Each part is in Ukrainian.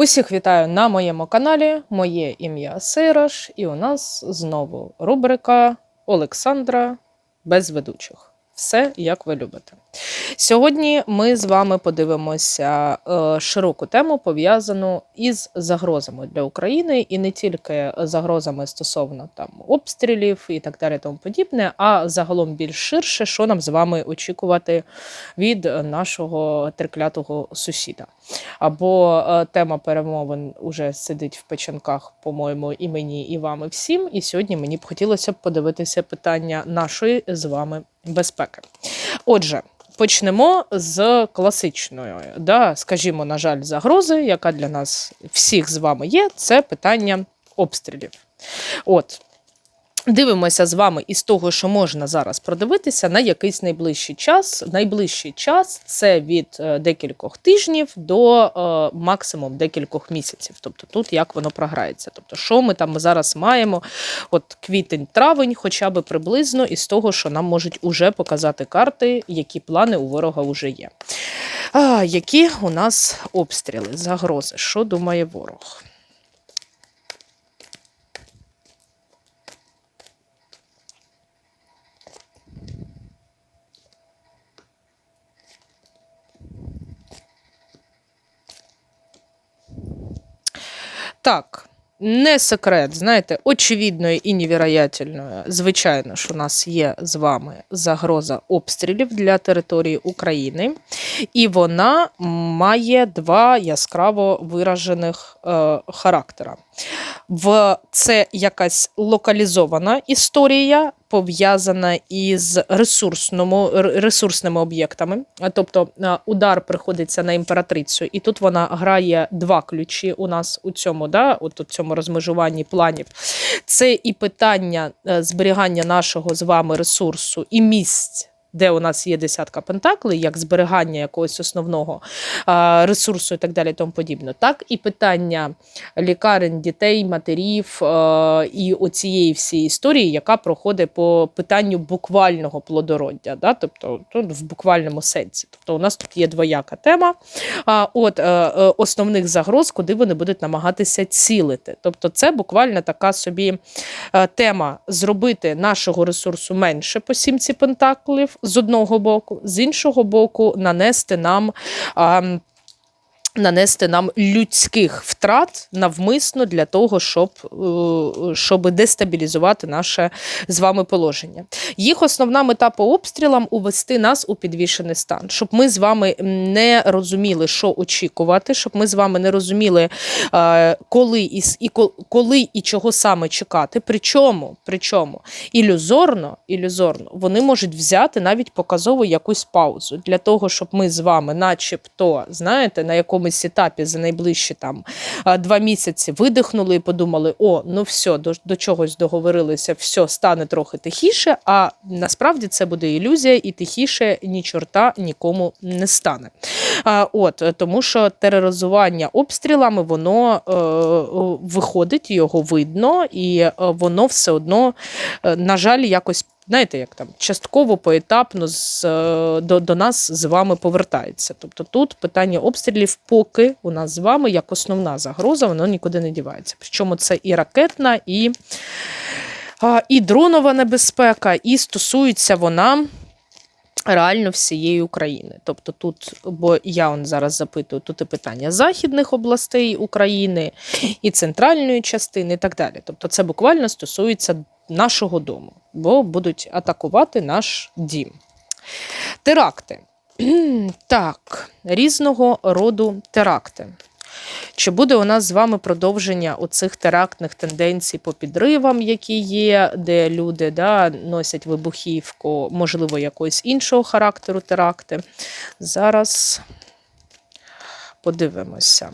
Усіх вітаю на моєму каналі. Моє ім'я Сейраш, і у нас знову рубрика Олександра без ведучих. Все як ви любите. Сьогодні ми з вами подивимося е, широку тему, пов'язану із загрозами для України, і не тільки загрозами стосовно там обстрілів і так далі, тому подібне, а загалом більш ширше, що нам з вами очікувати від нашого триклятого сусіда. Або е, тема перемовин уже сидить в печанках, по-моєму, і мені, і вам, і всім. І сьогодні мені б хотілося б подивитися питання нашої з вами безпеки. Отже. Почнемо з класичної, да, скажімо, на жаль, загрози, яка для нас всіх з вами є, це питання обстрілів. От, Дивимося з вами із того, що можна зараз продивитися на якийсь найближчий час. Найближчий час це від е, декількох тижнів до е, максимум декількох місяців. Тобто тут як воно програється. Тобто, що ми там зараз маємо? От квітень-травень, хоча б приблизно, із того, що нам можуть уже показати карти, які плани у ворога вже є. А, Які у нас обстріли, загрози? Що думає ворог? Так, не секрет, знаєте, очевидною і невероятельною. Звичайно, що у нас є з вами загроза обстрілів для території України, і вона має два яскраво виражених е, характера. В це якась локалізована історія, пов'язана із ресурсними об'єктами. Тобто удар приходиться на імператрицю, і тут вона грає два ключі у нас у цьому, да, от у цьому розмежуванні планів. Це і питання е, зберігання нашого з вами ресурсу і місць де у нас є десятка пентаклей, як зберігання якогось основного ресурсу і так далі, тому подібне, так і питання лікарень, дітей, матерів і оцієї всієї історії, яка проходить по питанню буквального плодороддя, да? тобто тут в буквальному сенсі. Тобто у нас тут є двояка тема. А, От е, е, основних загроз, куди вони будуть намагатися цілити. Тобто, це буквально така собі е, тема зробити нашого ресурсу менше по сімці пентаклів з одного боку, з іншого боку, нанести нам. А, Нанести нам людських втрат навмисно для того, щоб е, щоб дестабілізувати наше з вами положення. Їх основна мета по обстрілам увести нас у підвішений стан, щоб ми з вами не розуміли, що очікувати, щоб ми з вами не розуміли, е, коли і і коли і чого саме чекати. Причому, причому ілюзорно, ілюзорно вони можуть взяти навіть показову якусь паузу для того, щоб ми з вами, начебто, знаєте, на якому якомусь етапі за найближчі там два місяці видихнули і подумали, о, ну все, до, до чогось договорилися, все стане трохи тихіше. А насправді це буде ілюзія, і тихіше ні чорта нікому не стане. А, От тому, що тероризування обстрілами воно е, виходить, його видно, і е, воно все одно, е, на жаль, якось знаєте, як там частково поетапно з, е, до, до нас з вами повертається. Тобто тут питання обстрілів, поки у нас з вами як основна загроза, воно нікуди не дівається. Причому це і ракетна, і, і дронова небезпека, і стосується вона. Реально всієї України. Тобто тут, бо я он зараз запитую, тут і питання західних областей України, і центральної частини, і так далі. Тобто, це буквально стосується нашого дому, бо будуть атакувати наш дім. Теракти. Так, різного роду теракти. Чи буде у нас з вами продовження оцих терактних тенденцій по підривам, які є, де люди да, носять вибухівку, можливо, якогось іншого характеру теракти? Зараз подивимося.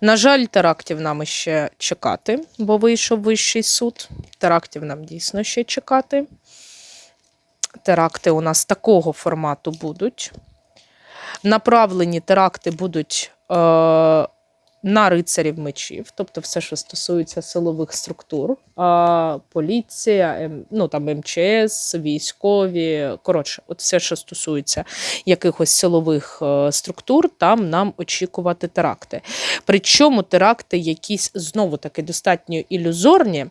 На жаль, терактів нам ще чекати, бо вийшов вищий суд. Терактів нам дійсно ще чекати. Теракти у нас такого формату будуть. Направлені теракти будуть е, на рицарів мечів, тобто все, що стосується силових структур, а, поліція, ем, ну там МЧС, військові. Коротше, от все, що стосується якихось силових е, структур, там нам очікувати теракти. Причому теракти якісь знову таки достатньо ілюзорні.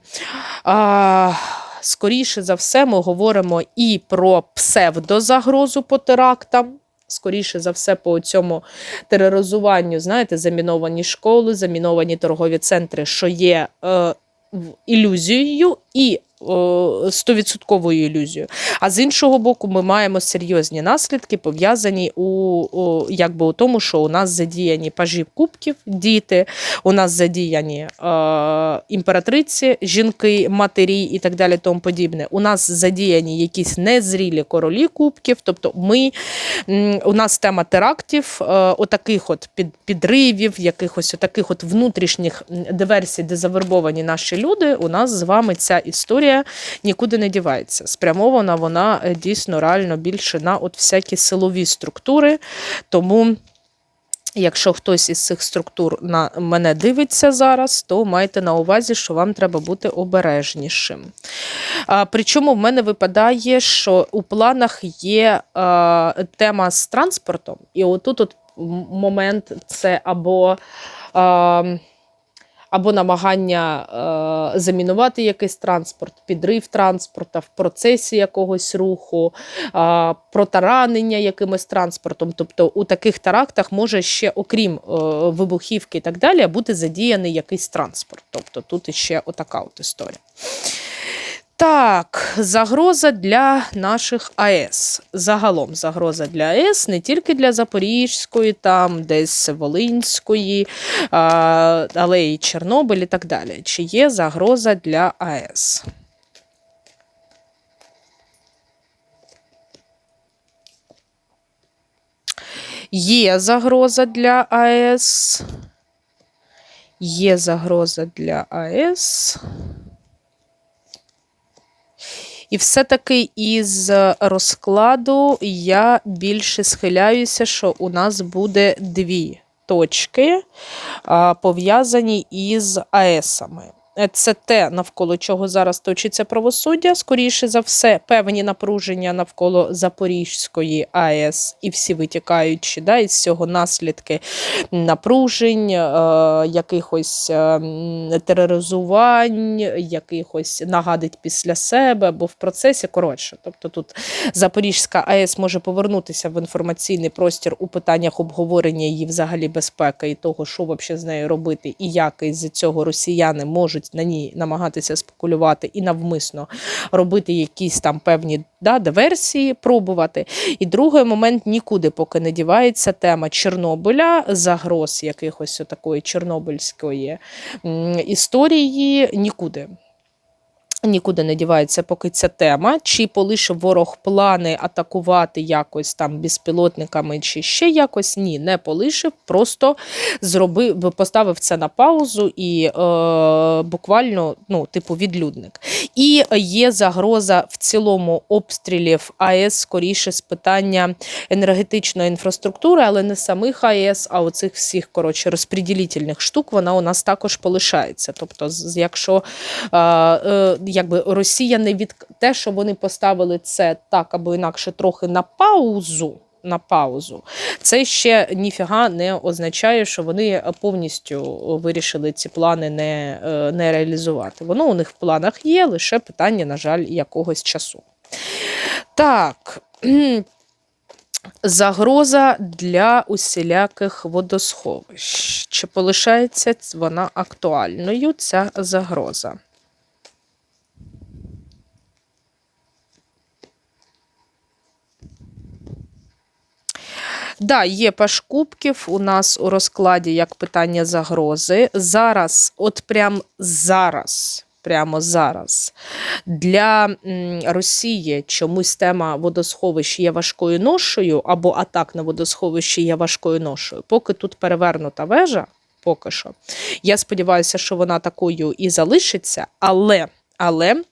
А, скоріше за все, ми говоримо і про псевдозагрозу по терактам. Скоріше за все, по цьому тероризуванню, знаєте, заміновані школи, заміновані торгові центри, що є е, ілюзією і стовідсотковою ілюзією. А з іншого боку, ми маємо серйозні наслідки, пов'язані у, у якби у тому, що у нас задіяні пажі кубків, діти, у нас задіяні е, імператриці, жінки, матері і так далі, тому подібне. У нас задіяні якісь незрілі королі кубків. Тобто, ми у нас тема терактів, е, отаких от під, підривів, якихось отаких от внутрішніх диверсій, де завербовані наші люди. У нас з вами ця історія нікуди не дівається. Спрямована вона е, дійсно реально більше на от всякі силові структури. Тому. Якщо хтось із цих структур на мене дивиться зараз, то майте на увазі, що вам треба бути обережнішим. А, причому в мене випадає, що у планах є а, тема з транспортом, і отут от момент це або. А, або намагання е, замінувати якийсь транспорт, підрив транспорта в процесі якогось руху, е, протаранення якимось транспортом. Тобто у таких терактах може ще, окрім е, вибухівки і так далі, бути задіяний якийсь транспорт. Тобто тут іще отака от історія. Так, загроза для наших АЕС. Загалом загроза для АЕС не тільки для Запорізької, там десь Волинської, але й Чорнобиль і так далі. Чи є загроза для АЕС? Є загроза для АЕС. Є загроза для АЕС. І все-таки із розкладу я більше схиляюся, що у нас буде дві точки, пов'язані із АЕСами. Е, Це те, навколо чого зараз точиться правосуддя. Скоріше за все, певні напруження навколо Запорізької АЕС і всі витікаючі да, із цього наслідки напружень, е, якихось е, тероризувань, якихось нагадить після себе або в процесі. Коротше, тобто тут Запорізька АЕС може повернутися в інформаційний простір у питаннях обговорення її взагалі безпеки і того, що взагалі з нею робити, і як із цього росіяни можуть на ній намагатися спекулювати і навмисно робити якісь там певні да, диверсії, пробувати. І другий момент нікуди поки не дівається тема Чорнобиля, загроз якихось такої чорнобильської історії нікуди. Нікуди не дівається поки ця тема, чи полишив ворог плани атакувати якось там безпілотниками, чи ще якось ні, не полишив, просто зробив, поставив це на паузу і е, буквально, ну, типу, відлюдник. І є загроза в цілому обстрілів АЕС скоріше з питання енергетичної інфраструктури, але не самих АЕС, а оцих всіх коротше розподілітельних штук вона у нас також полишається. Тобто, якщо е, е, якби Росія не від те, що вони поставили це так або інакше трохи на паузу. На паузу, це ще ніфіга не означає, що вони повністю вирішили ці плани не, е, не реалізувати. Воно у них в планах є, лише питання, на жаль, якогось часу. Так. Загроза для усіляких водосховищ. Чи полишається вона актуальною, ця загроза? Да, є паш кубків у нас у розкладі як питання загрози. Зараз, от прям зараз, прямо зараз, для Росії чомусь тема водосховищ є важкою ношою, або атак на водосховище є важкою ношою. Поки тут перевернута вежа, поки що. Я сподіваюся, що вона такою і залишиться, але. Але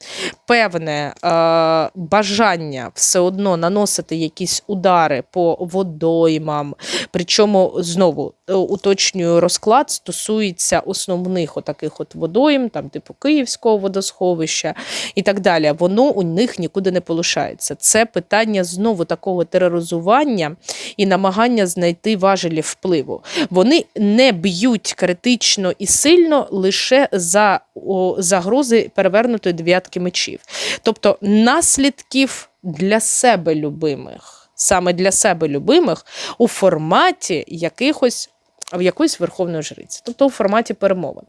певне е, бажання все одно наносити якісь удари по водоймам. Причому знову уточнюю розклад стосується основних отаких от водойм, там типу Київського водосховища і так далі. Воно у них нікуди не полишається. Це питання знову такого тероризування і намагання знайти важелі впливу. Вони не б'ють критично і сильно лише за загрози перевернутої дев'ятки мечів. Тобто наслідків для себе любимих, саме для себе любимих у форматі якихось. В якоїсь верховної жриці, тобто у форматі перемовин.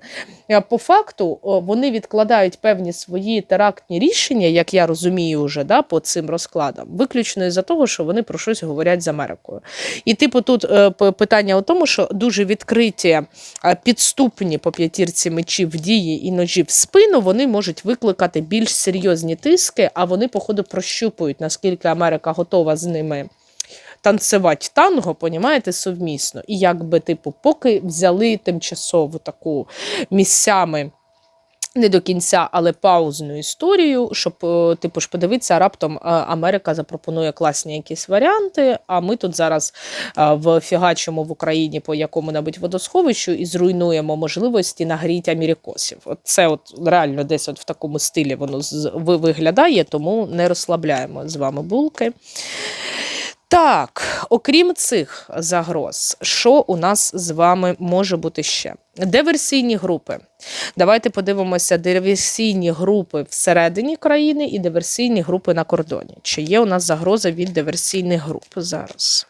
По факту вони відкладають певні свої терактні рішення, як я розумію, вже да, по цим розкладам, виключно із-за того, що вони про щось говорять з Америкою. І, типу, тут е, питання у тому, що дуже відкриті підступні по п'ятірці мечів дії і ножі в спину, вони можуть викликати більш серйозні тиски, а вони, походу, прощупують, наскільки Америка готова з ними. Танцювати танго, понімаєте, совмісно. І якби, типу, поки взяли тимчасову таку місцями не до кінця, але паузну історію, щоб, е, типу, ж подивитися, раптом е, Америка запропонує класні якісь варіанти. А ми тут зараз е, в фігачимо в Україні по якому-небудь водосховищу і зруйнуємо можливості нагріти америкосів. От це от реально десь от в такому стилі воно виглядає, тому не розслабляємо з вами булки. Так, окрім цих загроз, що у нас з вами може бути ще? Диверсійні групи. Давайте подивимося диверсійні групи всередині країни і диверсійні групи на кордоні. Чи є у нас загроза від диверсійних груп зараз?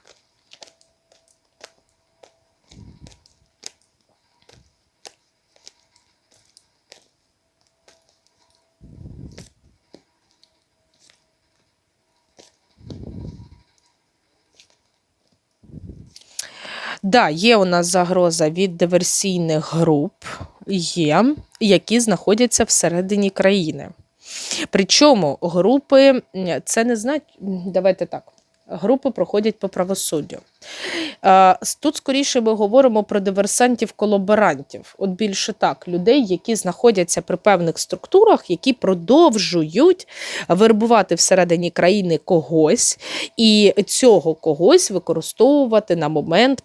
Да, є у нас загроза від диверсійних груп, є, які знаходяться всередині країни. Причому групи, це не значить, давайте так. Групи проходять по правосуддю. Е, Тут скоріше ми говоримо про диверсантів-колаборантів. От більше так, людей, які знаходяться при певних структурах, які продовжують вербувати всередині країни когось, і цього когось використовувати на момент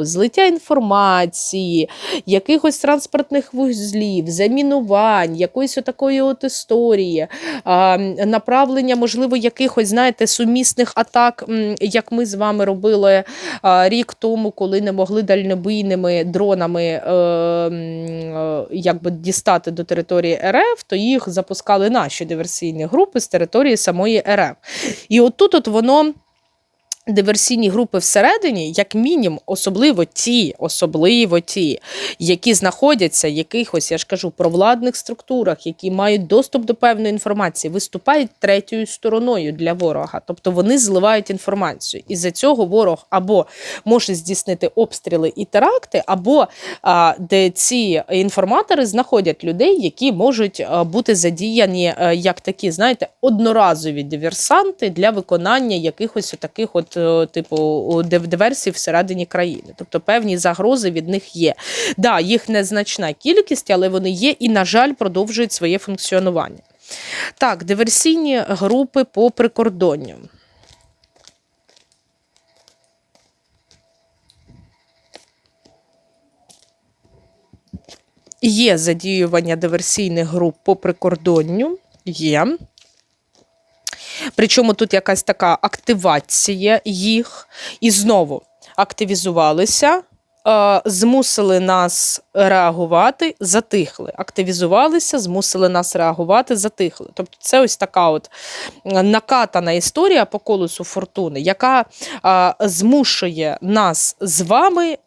злиття інформації, якихось транспортних вузлів, замінувань, якоїсь отакої от історії, направлення, можливо, якихось, знаєте, сумісних атак, як ми з вами робили рік тому, коли не могли дальнобійними дронами е, е, якби дістати до території РФ, то їх запускали наші диверсійні групи з території самої РФ. І отут от воно. Диверсійні групи всередині, як мінімум, особливо ті, особливо ті, які знаходяться в якихось, я ж кажу, провладних структурах, які мають доступ до певної інформації, виступають третьою стороною для ворога. Тобто вони зливають інформацію. І за цього ворог або може здійснити обстріли і теракти, або а, де ці інформатори знаходять людей, які можуть бути задіяні а, як такі, знаєте, одноразові диверсанти для виконання якихось таких от е, типу о, див- диверсій всередині країни. Тобто певні загрози від них є. Да, їх незначна кількість, але вони є і, на жаль, продовжують своє функціонування. Так, диверсійні групи по прикордонню. Є задіювання диверсійних груп по прикордонню. Є. Причому тут якась така активація їх. І знову активізувалися, е, змусили нас реагувати, затихли. Активізувалися, змусили нас реагувати, затихли. Тобто це ось така от е, накатана історія по колесу фортуни, яка е, змушує нас з вами.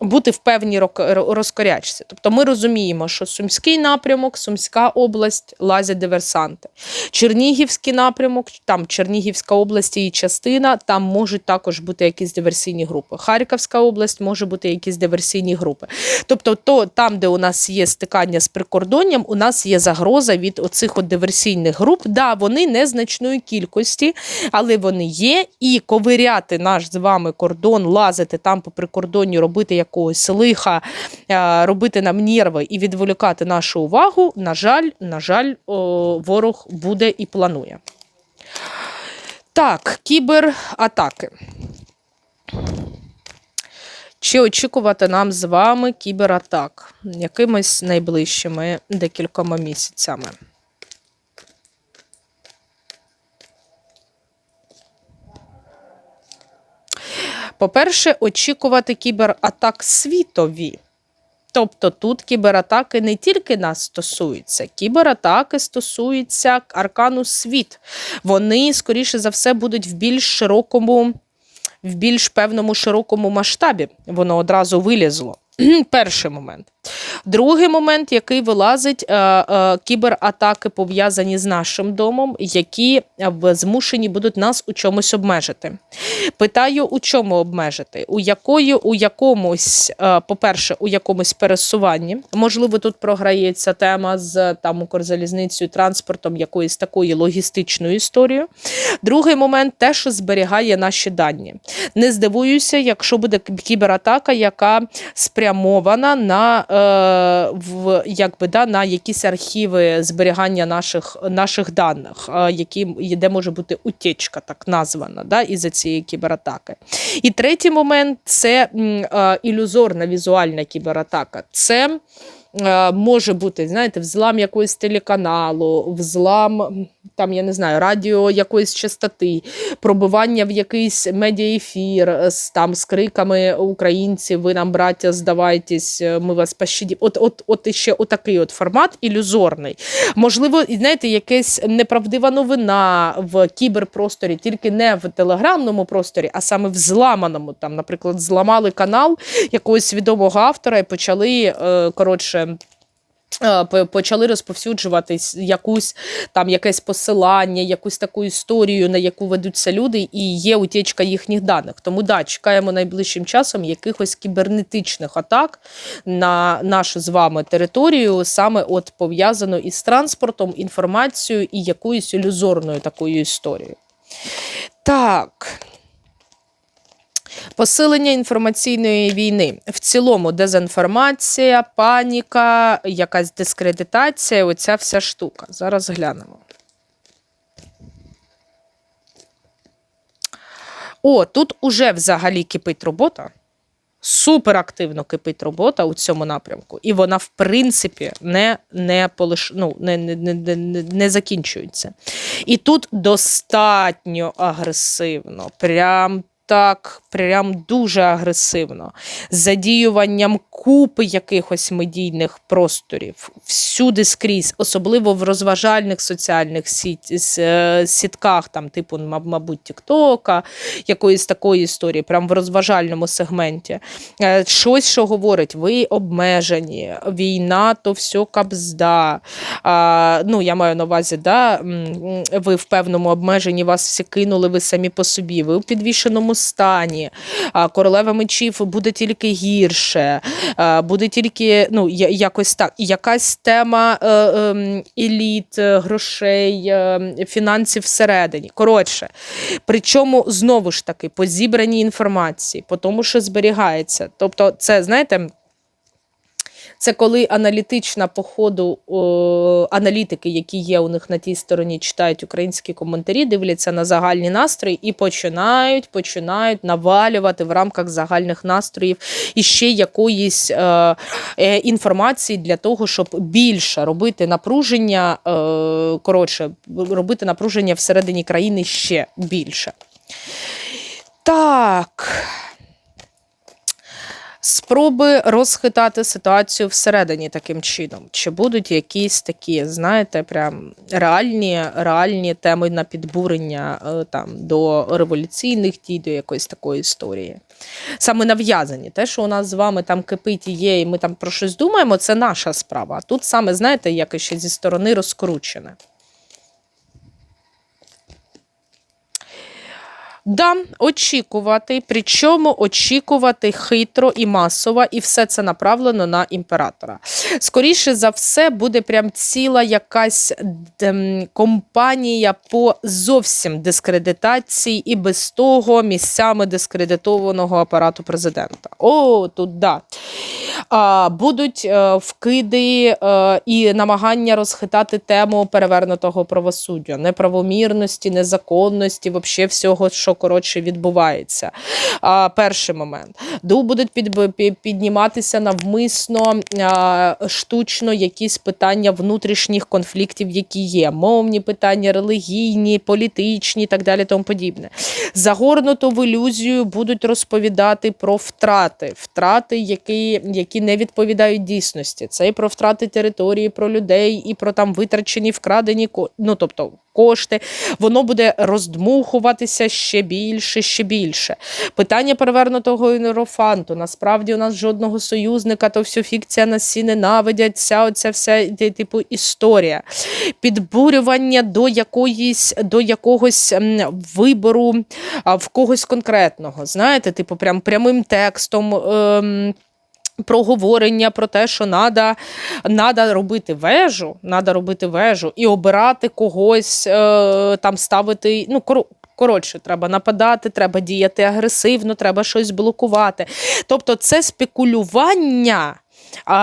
Бути в певній розкорячці. Тобто ми розуміємо, що Сумський напрямок, Сумська область лазять диверсанти. Чернігівський напрямок, там Чернігівська область і частина, там можуть також бути якісь диверсійні групи. Харківська область може бути якісь диверсійні групи. Тобто, то там, де у нас є стикання з прикордонням, у нас є загроза від оцих от диверсійних груп. Да, вони незначної кількості, але вони є. І ковиряти наш з вами кордон, лазити там по прикордонню, робити якусь якогось лиха, е, робити нам нерви і відволікати нашу увагу, на жаль, на жаль, ворог буде і планує. Так, кібератаки. Чи очікувати нам з вами кібератак якимись найближчими декількома місяцями? По-перше, очікувати кібератак світові. Тобто тут кібератаки не тільки нас стосуються, кібератаки стосуються аркану світ. Вони, скоріше за все, будуть в більш широкому, в більш певному широкому масштабі. Воно одразу вилізло. Перший момент. Другий момент, який вилазить, е, е, кібератаки пов'язані з нашим домом, які е, змушені будуть нас у чомусь обмежити. Питаю, у чому обмежити? У якої, у якомусь, по-перше, у якомусь пересуванні. Можливо, тут програється тема з там Укрзалізницею, транспортом, якоюсь такою логістичною історією. Другий момент те, що зберігає наші дані. Не здивуюся, якщо буде кібератака, яка спрямована на, е, в, якби, да, на якісь архіви зберігання наших, наших даних, е, які, де може бути утечка, так названа, да, із-за цієї кібератаки. І третій момент це е, ілюзорна візуальна кібератака. Це може бути, знаєте, взлам якогось телеканалу, взлам там, я не знаю, радіо якоїсь частоти, пробивання в якийсь медіаефір е, з там з криками українці, ви нам, браття, здавайтесь, е, ми вас пощадім. От, от, от іще отакий от формат ілюзорний. Можливо, знаєте, якась неправдива новина в кіберпросторі, тільки не в телеграмному просторі, а саме в зламаному. Там, наприклад, зламали канал якогось відомого автора і почали е, коротше. Е, Почали розповсюджувати якусь там якесь посилання, якусь таку історію, на яку ведуться люди, і є утічка їхніх даних. Тому да, чекаємо найближчим часом якихось кібернетичних атак на нашу з вами територію, саме от пов'язано із транспортом, інформацією і якоюсь ілюзорною такою історією. Так. Посилення інформаційної війни. В цілому дезінформація, паніка, якась дискредитація, оця вся штука. Зараз глянемо. О, тут уже взагалі кипить робота. Супер активно кипить робота у цьому напрямку, і вона, в принципі, не, не, полиш... ну, не, не, не- не закінчується. І тут достатньо агресивно, прям так, прям дуже агресивно, з задіюванням купи якихось медійних просторів, всюди скрізь, особливо в розважальних соціальних е, сітках, там, типу, мабуть, Тіктока, якоїсь такої історії, прям в розважальному сегменті. Е, Щось, що говорить, ви обмежені, війна то все кабзда. А, ну, я маю на увазі, да, ви в певному обмеженні, вас всі кинули, ви самі по собі, ви у підвішеному стані. Королева мечів буде тільки гірше, буде тільки ну, якось так. Якась тема е, ем, еліт, е, грошей, е, фінансів всередині. Коротше, причому знову ж таки по зібраній інформації, по тому, що зберігається. Тобто, це, знаєте, це коли аналітична по ходу о, аналітики, які є у них на тій стороні, читають українські коментарі, дивляться на загальні настрої і починають, починають навалювати в рамках загальних настроїв іще якоїсь е, е, інформації для того, щоб більше робити напруження, е, коротше, робити напруження всередині країни ще більше. Так. Спроби розхитати ситуацію всередині таким чином. Чи будуть якісь такі, знаєте, прям реальні, реальні теми на підбурення е, там, до революційних дій, до якоїсь такої історії? Саме нав'язані. Те, що у нас з вами там кипить і є, і ми там про щось думаємо, це наша справа. А тут саме, знаєте, як ще зі сторони розкручене. Да, очікувати, причому очікувати хитро і масово, і все це направлено на імператора. Скоріше за все, буде прям ціла якась ем, компанія по зовсім дискредитації і без того місцями дискредитованого апарату президента. О, тут да. Будуть е, вкиди е, і намагання розхитати тему перевернутого правосуддя, неправомірності, незаконності, вообще всього, що коротше відбувається. Перший момент. Ду будуть під, під, підніматися навмисно штучно якісь питання внутрішніх конфліктів, які є. Мовні питання, релігійні, політичні і так далі. Тому подібне. Загорнуто в ілюзію будуть розповідати про втрати, втрати, які, які не відповідають дійсності. Це і про втрати території, про людей, і про там витрачені, вкрадені ну, тобто, кошти. Воно буде роздмухуватися ще більше, ще більше. Питання перевернутого іерофанту. Насправді у нас жодного союзника, то все фікція нас всі ненавидять. Ця оця вся ти- типу історія. Підбурювання до якоїсь до якогось вибору в когось конкретного. Знаєте, типу, прям прямим текстом. Ем, Проговорення про те, що надо, надо робити вежу, надо робити вежу і обирати когось, е, там ставити. Ну, коро- коротше, треба нападати, треба діяти агресивно, треба щось блокувати. Тобто, це спекулювання.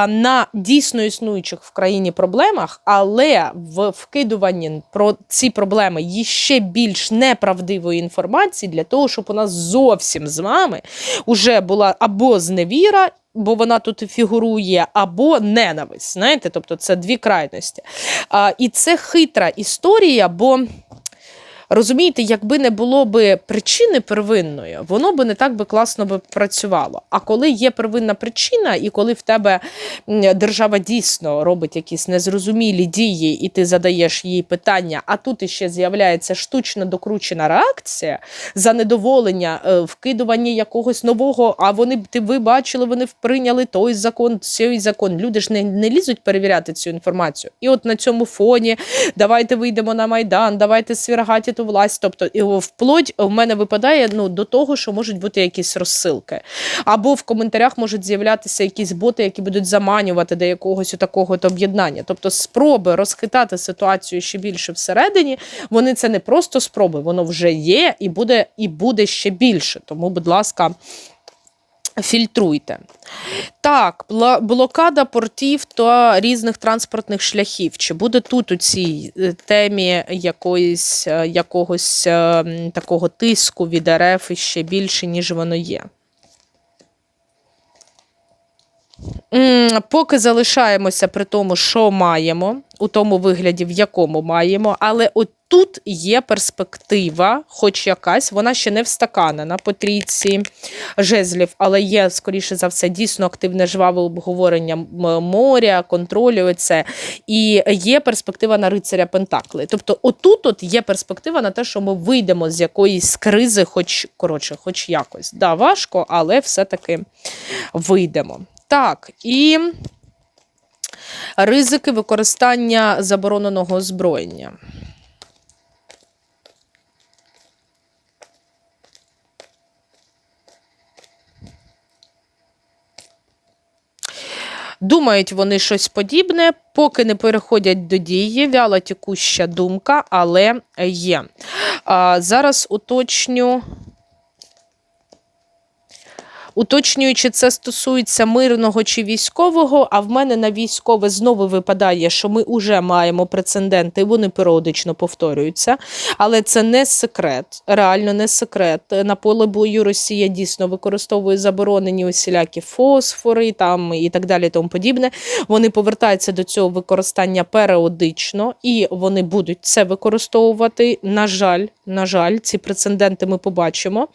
На дійсно існуючих в країні проблемах, але в вкидуванні про ці проблеми є ще більш неправдивої інформації для того, щоб у нас зовсім з вами уже була або зневіра, бо вона тут фігурує, або ненависть. Знаєте, тобто це дві крайності. А, і це хитра історія, бо. Розумієте, якби не було би причини первинної, воно би не так би класно би працювало. А коли є первинна причина, і коли в тебе держава дійсно робить якісь незрозумілі дії, і ти задаєш їй питання, а тут іще з'являється штучно докручена реакція за недоволення, е, вкидування якогось нового. А вони ти ви бачили, вони прийняли той закон, цей закон. Люди ж не, не лізуть перевіряти цю інформацію. І от на цьому фоні давайте вийдемо на майдан, давайте свергати ту власть. Тобто, вплоть в мене випадає ну до того, що можуть бути якісь розсилки. Або в коментарях можуть з'являтися якісь боти, які будуть заманювати до якогось такого об'єднання. Тобто, спроби розхитати ситуацію ще більше всередині, вони це не просто спроби, воно вже є і буде, і буде ще більше. Тому, будь ласка. Фільтруйте. Так, блокада портів та різних транспортних шляхів. Чи буде тут у цій е, темі якоїсь, е, якогось е, такого тиску від РФ іще більше, ніж воно є? Поки залишаємося при тому, що маємо, у тому вигляді, в якому маємо, але от тут є перспектива, хоч якась, вона ще не встаканена по трійці жезлів, але є, скоріше за все, дійсно активне жваве обговорення моря, контролю. Це. І є перспектива на рицаря Пентакли. Тобто, отут от є перспектива на те, що ми вийдемо з якоїсь кризи, хоч коротше, хоч якось. Да, важко, але все-таки вийдемо. Так, і ризики використання забороненого озброєння. Думають вони щось подібне, поки не переходять до дії. Вяла текуща думка, але є. А, зараз уточню. Уточнюючи, це стосується мирного чи військового, а в мене на військове знову випадає, що ми вже маємо прецеденти, вони періодично повторюються. Але це не секрет, реально не секрет. На поле бою Росія дійсно використовує заборонені усілякі фосфори там і так далі, тому подібне. Вони повертаються до цього використання періодично, і вони будуть це використовувати. На жаль, на жаль, ці прецеденти ми побачимо.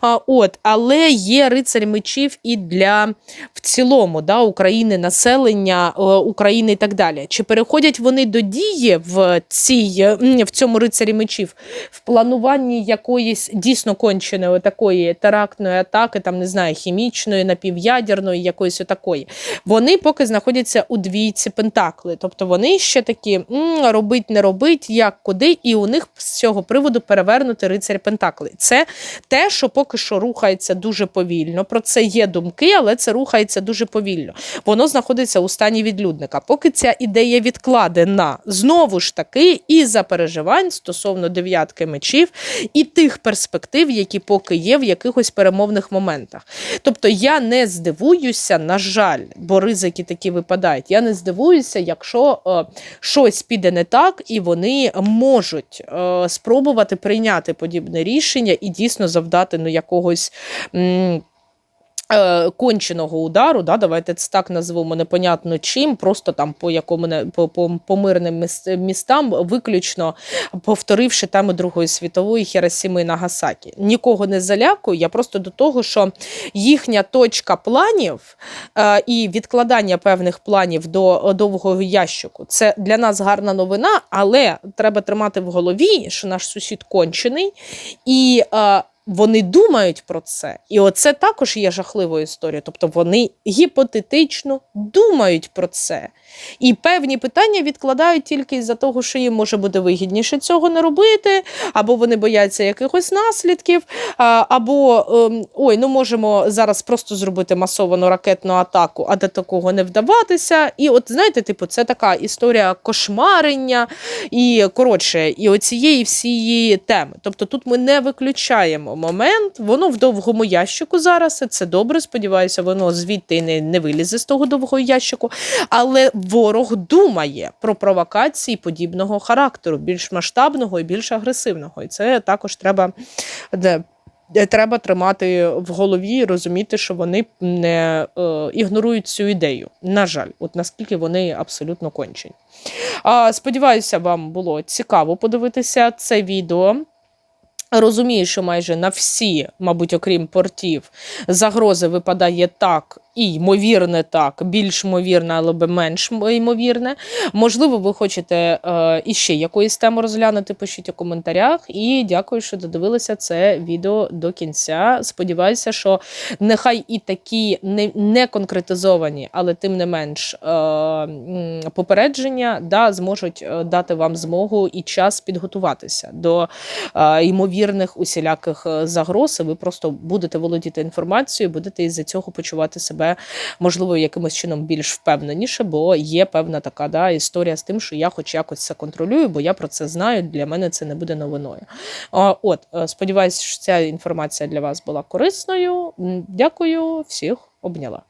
А, от, але є рицарь мечів і для в цілому да, України, населення е, України і так далі. Чи переходять вони до дії в цій в цьому рицарі мечів в плануванні якоїсь дійсно конченої такої терактної атаки, там не знаю, хімічної, напів'ядерної, якоїсь такої. Вони поки знаходяться у двійці пентакли. Тобто вони ще такі м, робить, не робить, як куди, і у них з цього приводу переважає перевернути рицарь Пентаклей. Це те, що поки що рухається дуже повільно. Про це є думки, але це рухається дуже повільно. Воно знаходиться у стані відлюдника. Поки ця ідея відкладена знову ж таки, і за переживань стосовно дев'ятки мечів, і тих перспектив, які поки є в якихось перемовних моментах. Тобто я не здивуюся, на жаль, бо ризики такі випадають. Я не здивуюся, якщо е, щось піде не так, і вони можуть е, спробувати прийняти подібне рішення і дійсно завдати ну, якогось. Конченого удару, да, давайте це так назвемо непонятно чим, просто там по якому по, по, по мирним містам, виключно повторивши тему Другої світової Хіросіми Нагасакі. Нікого не залякую, я просто до того, що їхня точка планів е, і відкладання певних планів до довгого ящику це для нас гарна новина, але треба тримати в голові, що наш сусід кончений, і е, вони думають про це. І оце також є жахливою історією. Тобто вони гіпотетично думають про це. І певні питання відкладають тільки із-за того, що їм може буде вигідніше цього не робити, або вони бояться якихось наслідків, або ем, ой, ну можемо зараз просто зробити масовану ракетну атаку, а до такого не вдаватися. І от знаєте, типу, це така історія кошмарення і коротше, і оцієї всієї теми. Тобто тут ми не виключаємо момент, воно в довгому ящику зараз. Це добре. Сподіваюся, воно звідти не, не вилізе з того довгого ящику. Але ворог думає про провокації подібного характеру, більш масштабного і більш агресивного. І це також треба. Треба тримати в голові і розуміти, що вони не е, ігнорують цю ідею. На жаль, от наскільки вони абсолютно кончені. А, сподіваюся, вам було цікаво подивитися це відео. Розумію, що майже на всі, мабуть, окрім портів, загрози випадає так, і ймовірне так, більш ймовірне, але менш ймовірне. Можливо, ви хочете е, іще якоїсь теми розглянути, пишіть у коментарях. І дякую, що додивилися це відео до кінця. Сподіваюся, що нехай і такі не, не конкретизовані, але тим не менш е, попередження да, зможуть е, дати вам змогу і час підготуватися до е, ймовірних усіляких е, загроз. Ви просто будете володіти інформацією, будете із-за цього почувати себе, можливо, якимось чином більш впевненіше, бо є певна така да, історія з тим, що я хоч якось це контролюю, бо я про це знаю. Для мене це не буде новиною. От, е, сподіваюся, що ця інформація для вас була корисною. Дякую, всіх обняла.